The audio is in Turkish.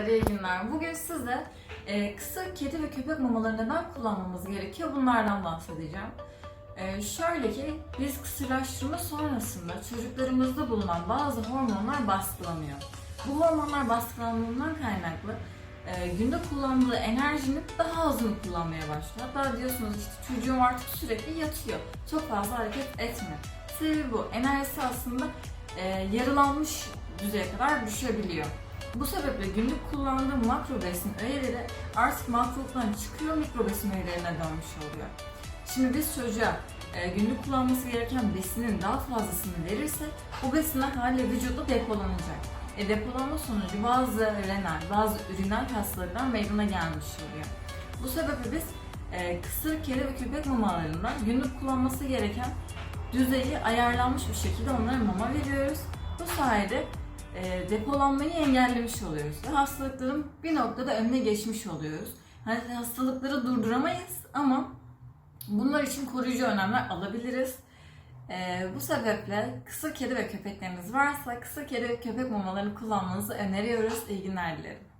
İyi günler. Bugün size e, kısır kedi ve köpek mamalarını neden kullanmamız gerekiyor bunlardan bahsedeceğim. E, şöyle ki biz kısırlaştırma sonrasında çocuklarımızda bulunan bazı hormonlar baskılanıyor. Bu hormonlar baskılandığından kaynaklı e, günde kullandığı enerjinin daha azını kullanmaya başlıyor. Hatta diyorsunuz işte çocuğum artık sürekli yatıyor. Çok fazla hareket etmiyor. Sebebi bu. Enerjisi aslında e, yarılanmış düzeye kadar düşebiliyor. Bu sebeple günlük kullandığım makro besin öğeleri artık makroluktan çıkıyor, mikro besin öğelerine dönmüş oluyor. Şimdi biz çocuğa e, günlük kullanması gereken besinin daha fazlasını verirsek bu besinler haliyle vücutta depolanacak. E, depolanma sonucu bazı renal, bazı üriner hastalıklar meydana gelmiş oluyor. Bu sebeple biz e, kısır, kedi ve köpek mamalarında günlük kullanması gereken düzeyi ayarlanmış bir şekilde onlara mama veriyoruz. Bu sayede e, depolanmayı engellemiş oluyoruz ve hastalıkların bir noktada önüne geçmiş oluyoruz. Hani hastalıkları durduramayız ama bunlar için koruyucu önlemler alabiliriz. E, bu sebeple kısır kedi ve köpekleriniz varsa kısır kedi ve köpek mamalarını kullanmanızı öneriyoruz. İyi günler dilerim.